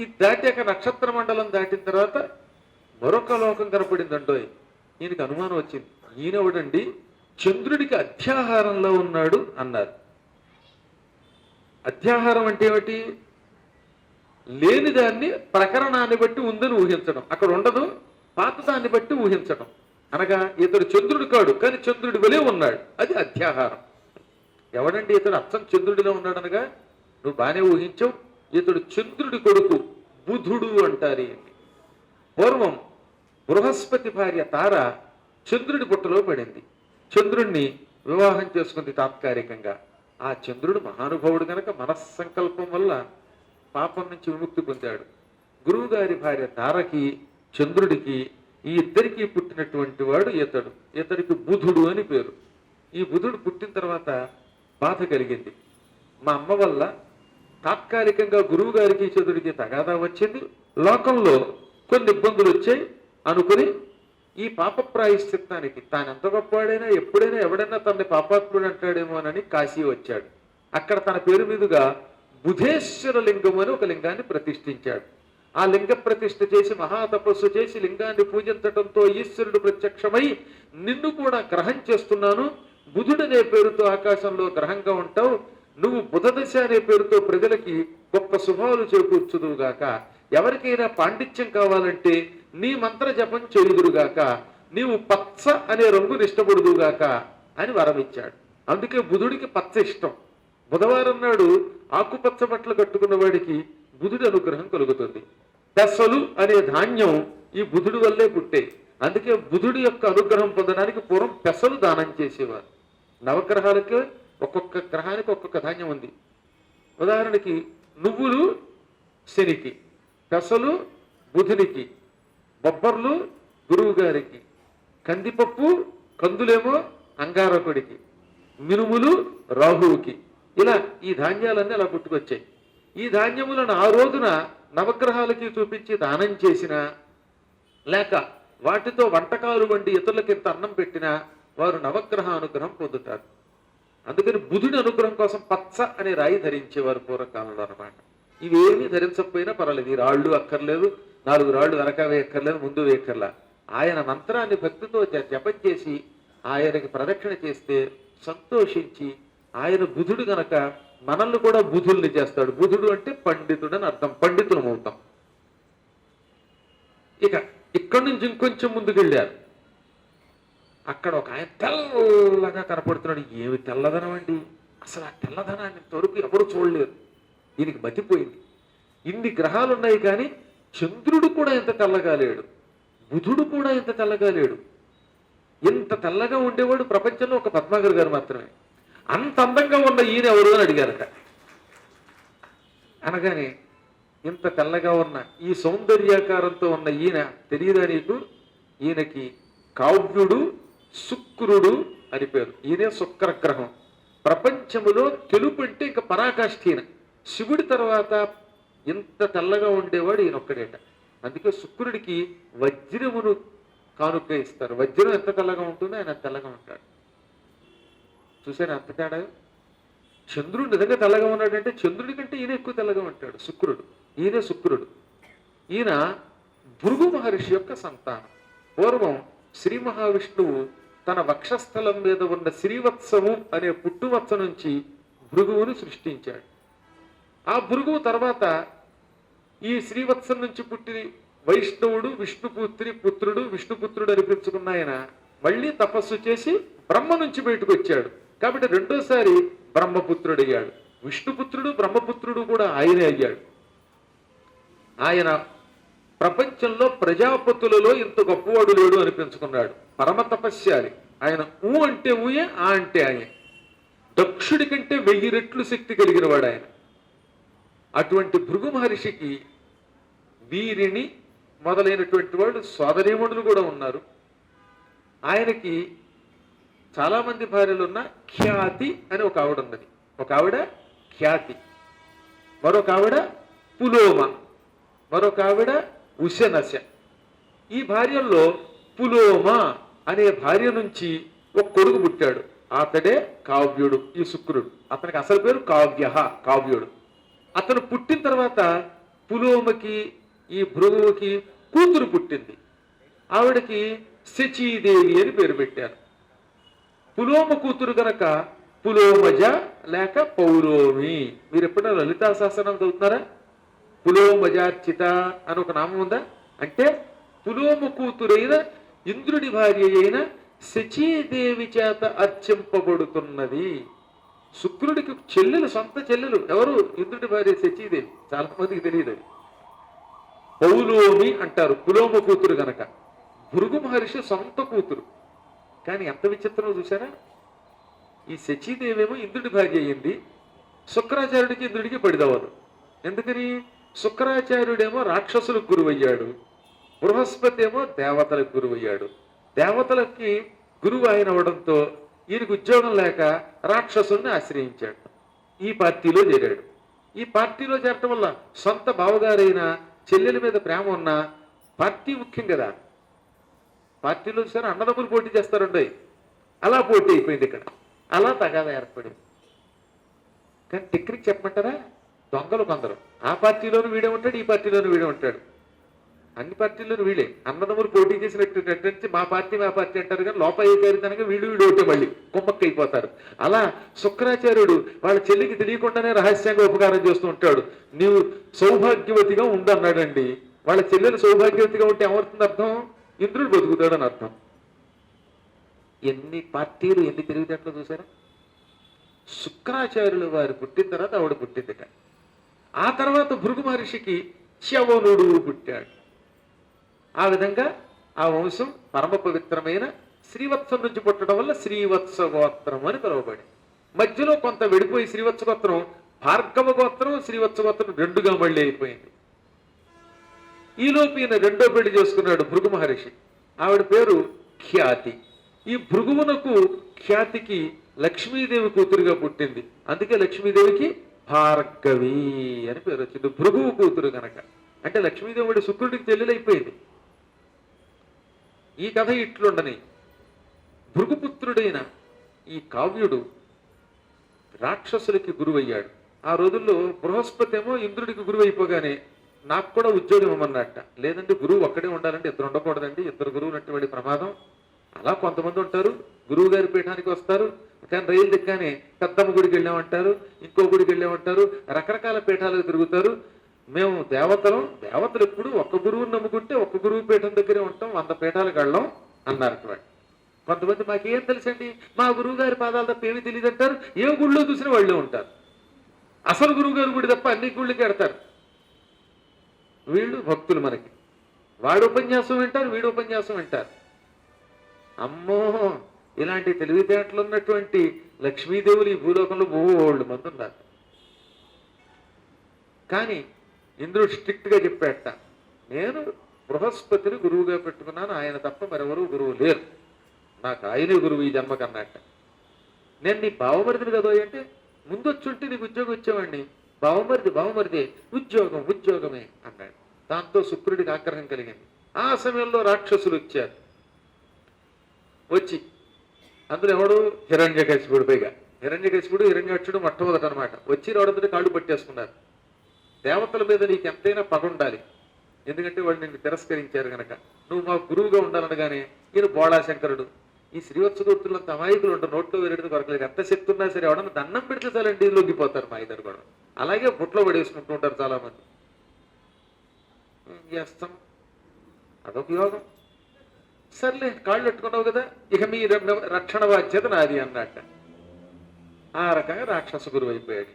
ఇది దాటాక నక్షత్ర మండలం దాటిన తర్వాత మరొక లోకం కనపడిందండోయ్ ఈయనకి అనుమానం వచ్చింది. ఈయనవడండి చంద్రుడికి అధ్యాహారంలో ఉన్నాడు అన్నారు. అధ్యాహారం అంటే ఏమిటి? లేని దాన్ని ప్రకరణాన్ని బట్టి ఉందని ఊహించడం. అక్కడ ఉండదు పాత దాన్ని బట్టి ఊహించడం. అనగా ఇతడు చంద్రుడు కాడు కానీ చంద్రుడి వలే ఉన్నాడు. అది అధ్యాహారం ఎవడండి ఇతడు? అచ్చం చంద్రుడిలో ఉన్నాడు అనగా నువ్వు బాగానే ఊహించావు. ఇతడు చంద్రుడి కొడుకు బుధుడు అంటారు. ఏంటి పూర్వం బృహస్పతి భార్య తార చంద్రుడి పుట్టలో పడింది. చంద్రుణ్ణి వివాహం చేసుకుంది తాత్కాలికంగా. ఆ చంద్రుడు మహానుభావుడు కనుక మనస్సంకల్పం వల్ల పాపం నుంచి విముక్తి పొందాడు. గురువుగారి భార్య తారకి చంద్రుడికి ఈ ఇద్దరికి పుట్టినటువంటి వాడు ఇతడు. ఇతడికి బుధుడు అని పేరు. ఈ బుధుడు పుట్టిన తర్వాత బాధ కలిగింది. మా అమ్మ వల్ల తాత్కాలికంగా గురువు గారికి చదువుడికి తగాదా వచ్చింది. లోకంలో కొన్ని ఇబ్బందులు వచ్చాయి. అనుకుని ఈ పాప ప్రాయశ్చిత్తానికి తాను ఎంత గొప్పవాడైనా ఎప్పుడైనా ఎవడైనా తనని పాపాత్ముడు అంటాడేమో అని కాశీ వచ్చాడు. అక్కడ తన పేరు మీదుగా బుధేశ్వర లింగం అని ఒక లింగాన్ని ప్రతిష్ఠించాడు. ఆ లింగ ప్రతిష్ఠ చేసి మహాతపస్సు చేసి లింగాన్ని పూజించటంతో ఈశ్వరుడు ప్రత్యక్షమై నిన్ను కూడా గ్రహం చేస్తున్నాను. బుధుడనే పేరుతో ఆకాశంలో గ్రహంగా ఉంటావు. నువ్వు బుధదశ అనే పేరుతో ప్రజలకి గొప్ప శుభాలు చేకూర్చుదువుగాక ఎవరికైనా పాండిత్యం కావాలంటే నీ మంత్ర జపం చేయుదురుగాక. నీవు పచ్చ అనే రంగుని ఇష్టపడుదుగాక అని వరమిచ్చాడు. అందుకే బుధుడికి పచ్చ ఇష్టం. బుధవారం నాడు ఆకుపచ్చ బట్టలు కట్టుకున్న వాడికి బుధుడి అనుగ్రహం కలుగుతుంది. పెసలు అనే ధాన్యం ఈ బుధుడి వల్లే పుట్టే. అందుకే బుధుడి యొక్క అనుగ్రహం పొందడానికి పూర్వం పెసలు దానం చేసేవారు. నవగ్రహాలకే ఒక్కొక్క గ్రహానికి ఒక్కొక్క ధాన్యం ఉంది. ఉదాహరణకి నువ్వులు శనికి పెసలు బుధునికి బొబ్బర్లు గురువు గారికి కందిపప్పు కందులేమో అంగారకుడికి మినుములు రాహువుకి. ఇలా ఈ ధాన్యాలన్నీ అలా పుట్టుకొచ్చాయి. ఈ ధాన్యములను ఆ రోజున నవగ్రహాలకి చూపించి దానం చేసినా లేక వాటితో వంటకాలు వండి ఇతరులకింత అన్నం పెట్టినా వారు నవగ్రహ అనుగ్రహం పొందుతారు. అందుకని బుధుడి అనుగ్రహం కోసం పచ్చ అనే రాయి ధరించేవారు పూర్వకాలంలో అనమాట ఇవేమీ ధరించకపోయినా పర్వాలేదు. ఈ రాళ్ళు అక్కర్లేదు నాలుగు రాళ్ళు వెనక వేయక్కర్లేదు ముందు వేయక్కర్లా. ఆయన మంత్రాన్ని భక్తితో జపం చేసి ఆయనకి ప్రదక్షిణ చేస్తే సంతోషించి ఆయన బుధుడు గనక మనల్ని కూడా బుధుల్ని చేస్తాడు. బుధుడు అంటే పండితుడు అని అర్థం. పండితులం అవుతాం ఇక ఇక్కడి నుంచి ఇంకొంచెం ముందుకు వెళ్ళారు అక్కడ ఒక ఆయన తెల్లగా కనపడుతున్నాడు. ఏమి తెల్లదనం అండి? అసలు ఆ తెల్లదనాన్ని ఇంతవరకు ఎవరు చూడలేరు. దీనికి మతిపోయింది. ఇన్ని గ్రహాలు ఉన్నాయి కానీ చంద్రుడు కూడా ఇంత తెల్లగా లేడు. బుధుడు కూడా ఇంత తెల్లగా లేడు. ఇంత తెల్లగా ఉండేవాడు ప్రపంచంలో ఒక పద్మాగర్ గారు మాత్రమే. అంత అందంగా ఉన్న ఈయన ఎవరు అని అడిగారట. అనగానే ఇంత తెల్లగా ఉన్న ఈ సౌందర్యాకారంతో ఉన్న ఈయన తెలియదా నీకు? ఈయనకి కావ్యుడు శుక్రుడు అని పేరు ఈయనే శుక్రగ్రహం. ప్రపంచములో తెలుపు అంటే ఇంకా పరాకాష్ఠీన శివుడి తర్వాత ఇంత తెల్లగా ఉండేవాడు ఈయన ఒక్కడేట అందుకే శుక్రుడికి వజ్రమును కానుక ఇస్తారు. వజ్రం ఎంత తెల్లగా ఉంటుందో ఆయన తెల్లగా ఉంటాడు. చూసారా అంత తేడా? చంద్రుడు నిజంగా తెల్లగా ఉన్నాడంటే చంద్రుడి కంటే ఈయన ఎక్కువ తెల్లగా ఉంటాడు శుక్రుడు. ఈయనే శుక్రుడు. ఈయన భృగు మహర్షి యొక్క సంతానం. పూర్వం శ్రీ మహావిష్ణువు తన వక్షస్థలం మీద ఉన్న శ్రీవత్సము అనే పుట్టువత్స నుంచి భృగువును సృష్టించాడు. ఆ భృగువు తర్వాత ఈ శ్రీవత్సం నుంచి పుట్టి వైష్ణవుడు విష్ణుపుత్రి పుత్రుడు విష్ణుపుత్రుడు అనిపించుకున్న ఆయన మళ్ళీ తపస్సు చేసి బ్రహ్మ నుంచి బయటకు వచ్చాడు. కాబట్టి రెండోసారి బ్రహ్మపుత్రుడు అయ్యాడు విష్ణుపుత్రుడు బ్రహ్మపుత్రుడు కూడా ఆయనే అయ్యాడు. ఆయన ప్రపంచంలో ప్రజాపతులలో ఇంత గొప్పవాడు లేడు అనిపించుకున్నాడు. పరమ తపస్యాలి ఆయన ఊ అంటే ఊయే ఆ అంటే ఆయే. దక్షుడి కంటే వెయ్యి రెట్లు శక్తి కలిగిన వాడు ఆయన. అటువంటి భృగు మహర్షికి వీరిని మొదలైనటువంటి వాళ్ళు సోదరీమణులు కూడా ఉన్నారు. ఆయనకి చాలామంది భార్యలు ఉన్న ఖ్యాతి అని ఒక ఆవిడ ఉన్నది. ఒక ఆవిడ ఖ్యాతి. మరొక ఆవిడ పులోమ. మరొక ఆవిడ ఉశనశ. ఈ భార్యల్లో పులోమ అనే భార్య నుంచి ఒక కొడుకు పుట్టాడు. అతడే కావ్యుడు ఈ శుక్రుడు. అతనికి అసలు పేరు కావ్య కావ్యుడు. అతను పుట్టిన తర్వాత పులోమకి ఈ భృగువుకి కూతురు పుట్టింది. ఆవిడకి శచీదేవి అని పేరు పెట్టారు. పులోమ కూతురు గనక పులోమజ లేక పౌరోమి మీరు ఎప్పుడైనా లలితా శాసనం చదువుతున్నారా? పులోమజార్చిత అని ఒక నామం ఉందా? అంటే పులోమ కూతురైన ఇంద్రుడి భార్య అయిన శచీదేవి చేత అర్చింపబడుతున్నది. శుక్రుడికి చెల్లెలు సొంత చెల్లెలు ఎవరు? ఇంద్రుడి భార్య శచీదేవి. చాలా మందికి తెలియదు అది. పౌలోమి అంటారు పులోమ కూతురు గనక. భృగు మహర్షి సొంత కూతురు. కానీ ఎంత విచిత్రమో చూసారా ఈ శచీదేవేమో ఇంద్రుడి భార్య అయ్యింది శుక్రాచార్యుడికి ఇంద్రుడికి పడిదవ్వదు ఎందుకని? శుక్రాచార్యుడేమో రాక్షసులకు గురువయ్యాడు. బృహస్పతి ఏమో దేవతలకు గురువయ్యాడు. దేవతలకి గురువు ఆయన అవడంతో ఈయనకు ఉద్యోగం లేక రాక్షసుల్ని ఆశ్రయించాడు. ఈ పార్టీలో చేరాడు. ఈ పార్టీలో చేరటం వల్ల సొంత బావగారైన చెల్లెల మీద ప్రేమ ఉన్న పార్టీ ముఖ్యం కదా. పార్టీలో చూసారు అన్నదమ్ములు పోటీ చేస్తారండి. అలా పోటీ అయిపోయింది ఇక్కడ. అలా తగాదా ఏర్పడింది. కానీ టెక్నిక్ చెప్పమంటారా? దొంగలు కొందరు. ఆ పార్టీలోనూ వీడే ఉంటాడు ఈ పార్టీలోనూ వీడే ఉంటాడు. అన్ని పార్టీల్లోనూ వీడే. అన్నదమ్ములు పోటీ చేసినట్టు నటించి మా పార్టీ మా పార్టీ అంటారు కానీ లోప ఏకారితనంగా వీడు వీడు ఒకటే మళ్ళీ. కుమ్మక్క అయిపోతారు అలా శుక్రాచార్యుడు వాళ్ళ చెల్లికి తెలియకుండానే రహస్యంగా ఉపకారం చేస్తూ ఉంటాడు. నీవు సౌభాగ్యవతిగా ఉండన్నాడండి. వాళ్ళ చెల్లెలు సౌభాగ్యవతిగా ఉంటే ఏమవుతుంది అర్థం? ఇంద్రుడు బతుకుతాడని అర్థం. ఎన్ని పార్టీలు ఎన్ని తెలివితేటలు చూసారా? శుక్రాచార్యులు వారు పుట్టిన తర్వాత ఆవిడ పుట్టిందిట. ఆ తర్వాత భృగు మహర్షికి శవనుడు పుట్టాడు. ఆ విధంగా ఆ వంశం పరమ పవిత్రమైన శ్రీవత్సం నుంచి పుట్టడం వల్ల శ్రీవత్స గోత్రం అని పిలువబడి మధ్యలో కొంత విడిపోయి శ్రీవత్స గోత్రం భార్గవ గోత్రం శ్రీవత్స గోత్రం రెండుగా మళ్ళీ అయిపోయింది. ఈలోపు ఈయన రెండో పెళ్ళి చేసుకున్నాడు భృగు మహర్షి. ఆవిడ పేరు ఖ్యాతి. ఈ భృగువునకు ఖ్యాతికి లక్ష్మీదేవి కూతురుగా పుట్టింది. అందుకే లక్ష్మీదేవికి భార్గవి అని పేరు వచ్చింది. భృగువు కూతురు కనుక అంటే లక్ష్మీదేవుడి శుక్రుడికి చెల్లెలైపోయింది. ఈ కథ ఇట్లుండని భృగుపుత్రుడైన ఈ కావ్యుడు రాక్షసులకి గురువయ్యాడు. ఆ రోజుల్లో బృహస్పతి ఏమో ఇంద్రుడికి గురువైపోగానే నాకు కూడా ఉద్యోగం ఇవ్వమన్నట్ట. లేదంటే గురువు ఒక్కడే ఉండాలంటే ఇద్దరు ఉండకూడదండి. ఇద్దరు గురువులు అంటే ప్రమాదం. అలా కొంతమంది ఉంటారు. గురువు గారి పీఠానికి వస్తారు. కానీ రైలు దిక్కానే పెద్దమ్మ గుడికి వెళ్ళామంటారు ఇంకో గుడికి వెళ్ళామంటారు రకరకాల పీఠాలకు తిరుగుతారు. మేము దేవతలం దేవతలు ఎప్పుడు ఒక్క గురువుని నమ్ముకుంటే ఒక్క గురువు పీఠం దగ్గరే ఉంటాం వంద పీఠాలకు వెళ్ళాం అన్నారు వాడు కొంతమంది మాకేం తెలుసండి? మా గురువు గారి పాదాలు తప్ప ఏమీ తెలియదు అంటారు ఏ గుళ్ళో చూసిన వాళ్ళే ఉంటారు. అసలు గురువు గారి గుడి తప్ప అన్ని గుళ్ళకి వెడతారు. వీళ్ళు భక్తులు మనకి. వాడు ఉపన్యాసం వింటారు వీడు ఉపన్యాసం వింటారు. అమ్మో! ఇలాంటి తెలివితేటలు ఉన్నటువంటి లక్ష్మీదేవులు ఈ భూలోకంలో బోళ్ళు మంది ఉన్నారు. కానీ ఇంద్రుడు స్ట్రిక్ట్గా చెప్పాట నేను బృహస్పతిని గురువుగా పెట్టుకున్నాను ఆయన తప్ప మరెవరూ గురువు లేరు. నాకు ఆయనే గురువు ఈ జన్మకన్నట్ట నేను నీ బావమరిదిని కదా అంటే ముందు వచ్చుంటే నీకు ఉద్యోగం వచ్చేవాడిని బావమరిది బావమరిదే ఉద్యోగం ఉద్యోగమే అన్నాడు. దాంతో శుక్రుడికి ఆగ్రహం కలిగింది. ఆ సమయంలో రాక్షసులు వచ్చారు. వచ్చి అందులో ఎవడు? హిరణ్యకశిపుడు పైగా. హిరణ్యకశిపుడు హిరణ్యక్షుడు మొట్టమొదట అనమాట వచ్చి రావడంతో కాళ్ళు పట్టేసుకున్నారు. దేవతల మీద నీకు ఎంతైనా పగ ఉండాలి. ఎందుకంటే వాళ్ళు నిన్ను తిరస్కరించారు గనక. నువ్వు మా గురువుగా ఉండాలనగానే ఈయన బోళాశంకరుడు. ఈ శ్రీవత్సదూర్తులంత అమాయకులు ఉంటారు నోట్లో వేరేది కొరకలేదు. ఎంత శక్తి ఉన్నా సరే ఎవడన్నా దండం పెడితే చాలండి లొంగిపోతారు మా ఇద్దరు కూడా. అలాగే బుట్లో పడేసుకుంటూ ఉంటారు చాలా మంది చేస్తాం? అదొక యోగం. సర్లే కాళ్ళు పెట్టుకున్నావు కదా ఇక మీ రక్షణ బాధ్యత నాది అన్నట్ట ఆ రకంగా రాక్షస గురువు అయిపోయాడు